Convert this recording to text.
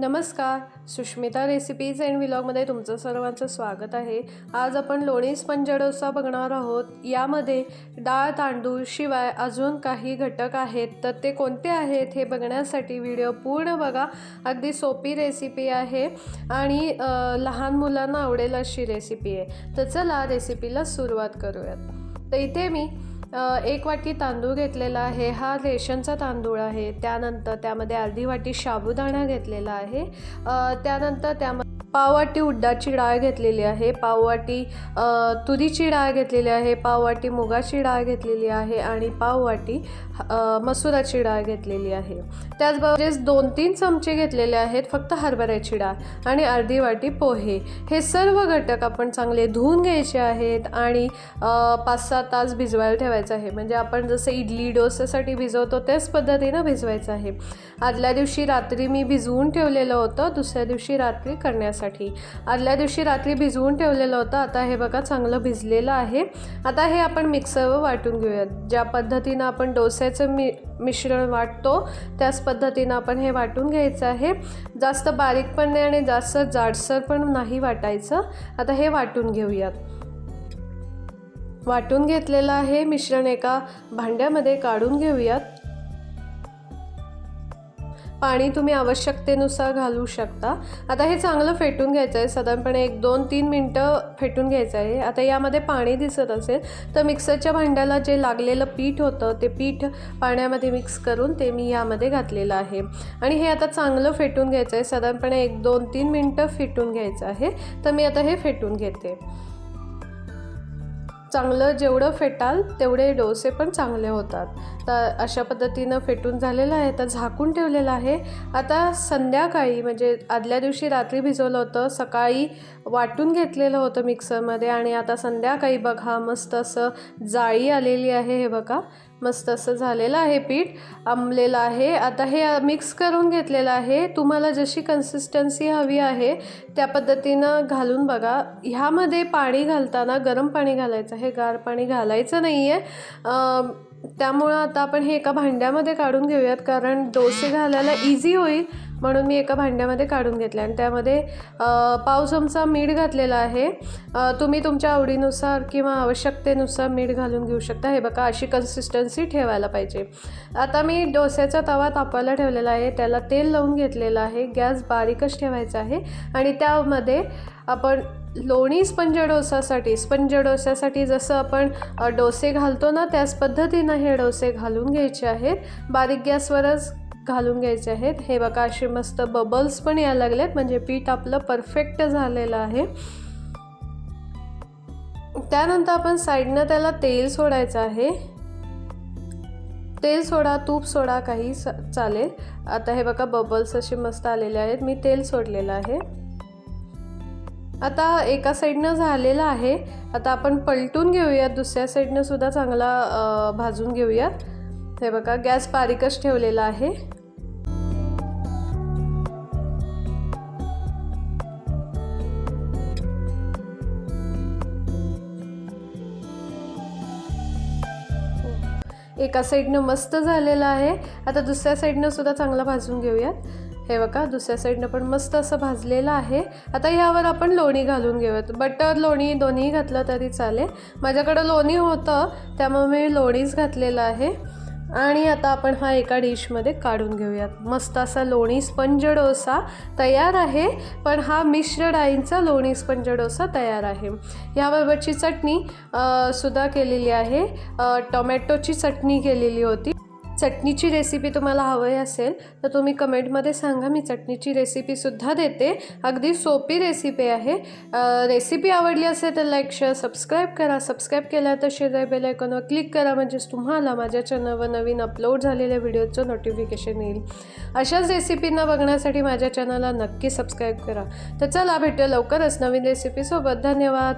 नमस्कार Sushmita recipes and व्लॉगमध्ये तुमचं सर्वांचं स्वागत आहे. आज आपण लोणी स्पंज डोसा बघणार आहोत. यामध्ये डाळ तांदूळ शिवाय अजून काही घटक आहेत. तर ते कोणते आहेत हे बघण्यासाठी व्हिडिओ पूर्ण बघा. अगदी सोपी रेसिपी आहे आणि लहान मुलांना आवडेल अशी रेसिपी आहे. तर चला रेसिपीला सुरुवात करूयात. तर इथे मी एक वाटी तांदूळ घेतलेला आहे. हा रेशनचा तांदूळ आहे. त्यानंतर त्यामध्ये अर्धी वाटी साबुदाणा घेतलेला आहे. त्यानंतर त्यामध्ये पाववाटी उड्डाची डाळ घेतलेली आहे. पाववाटी तुरीची डाळ घेतलेली आहे. पाववाटी मुगाची डाळ घेतलेली आहे आणि पाववाटी मसुराची डाळ घेतलेली आहे. त्याचबरोबर दोन तीन चमचे घेतलेले आहेत फक्त हरभऱ्याची डाळ आणि अर्धी वाटी पोहे. हे सर्व घटक आपण चांगले धुवून घ्यायचे आहेत आणि पाच सहा तास भिजवायला ठेवायचं आहे. म्हणजे आपण जसं इडली डोसासाठी भिजवतो त्याच पद्धतीनं भिजवायचं आहे. आदल्या दिवशी रात्री मी भिजवून ठेवलेलं होतं दुसऱ्या दिवशी रात्री करण्यासाठी. आदल्या दिवशी रात्री भिजवून ठेवलेलं होतं. आता हे बघा चांगलं भिजलेलं आहे. आता हे आपण मिक्सरवर वाटून घेऊयात. ज्या पद्धतीनं आपण डोस्याचं मि मिश्रण वाटतो त्याच पद्धतीनं आपण हे वाटून घ्यायचं आहे. जास्त बारीक पण नाही आणि जास्त जाडसर पण नाही वाटायचं. आता हे वाटून घेऊयात. वाटून घेतलेलं आहे मिश्रण एका भांड्यामध्ये काढून घेऊयात. पाणी तुम्ही आवश्यकतेनुसार घालू शकता. आता हे चांगलं फेटून घ्यायचं आहे साधारणपणे एक दोन तीन मिनटं फेटून घ्यायचं आहे आता यामध्ये पाणी दिसत असेल तर मिक्सरच्या भांड्याला जे लागलेलं पीठ होतं ते पीठ पाण्यामध्ये मिक्स करून ते मी यामध्ये घातलेलं आहे. आणि हे आता चांगलं फेटून घ्यायचं आहे साधारणपणे एक दोन तीन मिनटं फेटून घ्यायचं आहे. तर मी आता हे फेटून घेते. चांगलं जेवढं फेटाल तेवढे डोसे पण चांगले होतात. तर अशा पद्धतीनं फेटून झालेलं आहे तर झाकून ठेवलेलं आहे. आता संध्याकाळी म्हणजे आदल्या दिवशी रात्री भिजवलं होतं सकाळी वाटून घेतलेलं होतं मिक्सरमध्ये आणि आता संध्याकाळी बघा मस्त असं जाळी आलेली आहे हे बघा. मस्त असं झालेलं आहे पीठ आंबलेलं आहे. आता हे मिक्स करून घेतलेलं आहे. तुम्हाला जशी कन्सिस्टन्सी हवी आहे त्या पद्धतीनं घालून बघा. ह्यामध्ये पाणी घालताना गरम पाणी घालायचं. आहे गार पाणी घालायचं नाही आहे त्यामुळं आता आपण हे एका भांड्यामध्ये काढून घेऊयात कारण डोसे घालायला इझी होईल. म्हणून मी एका भांड्यामध्ये काढून घेतले आणि त्यामध्ये पाव चमचा मीठ घातलेला आहे. तुम्ही तुमच्या आवडीनुसार किंवा आवश्यकतेनुसार मीठ घालून घेऊ शकता. हे बघा अशी कन्सिस्टन्सी ठेवायला पाहिजे. आता मी डोस्याचा तवा तापायला ठेवलेला आहे. त्याला तेल लावून घेतलेलं आहे. गॅस बारीकच ठेवायचा आहे. आणि त्यामध्ये आपण लोणी स्पंज डोसासाठी स्पंज डोस्यासाठी जसं आपण डोसे घालतो ना त्याच पद्धतीनं हे डोसे घालून घ्यायचे आहेत. बारीक गॅसवरच घालून घ्यायचे आहेत. हे बघा असे मस्त बबल्स पण यायला लागलेत. म्हणजे पीठ आपलं परफेक्ट झालेलं आहे. त्यानंतर आपण साईडनं त्याला तेल सोडायचं आहे. तेल सोडा तूप सोडा काही स- चालेल. आता हे बघा बबल्स असे मस्त आलेले आहेत. मी तेल सोडलेलं आहे. आता एका साईडनं झालेलं आहे. आता आपण पलटून घेऊयात दुसऱ्या साईडनं सुद्धा चांगला भाजून घेऊयात हे बघा गॅस बारीकच ठेवलेला आहे. एका साईडनं मस्त झालेलं आहे. आता दुसऱ्या साईडनं सुद्धा चांगला भाजून घेऊयात. हे बघा दुसऱ्या साईडनं पण मस्त असं भाजलेलं आहे. आता ह्यावर आपण लोणी घालून घेऊयात. बटर लोणी दोन्ही घातलं तरी चालेल. माझ्याकडं लोणी होतं त्यामुळे मी लोणीच घातलेलं आहे. आणि आता आपण हा एका डिशमध्ये काढून घेऊयात. मस्त असा लोणी स्पंज डोसा तयार आहे पण हा मिश्र डाळींचा लोणी स्पंज डोसा तयार आहे. ह्याबरोबरची चटणी सुद्धा केलेली आहे. टोमॅटोची चटणी केलेली होती. चटणीची रेसिपी तुम्हाला हवी असेल तर तुम्ही कमेंटमध्ये सांगा. मी चटणीची रेसिपीसुद्धा देते. अगदी सोपी रेसिपी आहे. रेसिपी आवडली असेल तर लाईक शेअर सबस्क्राईब करा. सबस्क्राईब केला तर शेजारी बेल आयकॉनवर क्लिक करा. म्हणजेच तुम्हाला माझ्या चॅनलवर नवीन अपलोड झालेल्या व्हिडिओचं नोटिफिकेशन येईल. अशाच रेसिपींना बघण्यासाठी माझ्या चॅनलला नक्की सबस्क्राईब करा. तर चला भेटूया लवकरच नवीन रेसिपीसोबत धन्यवाद.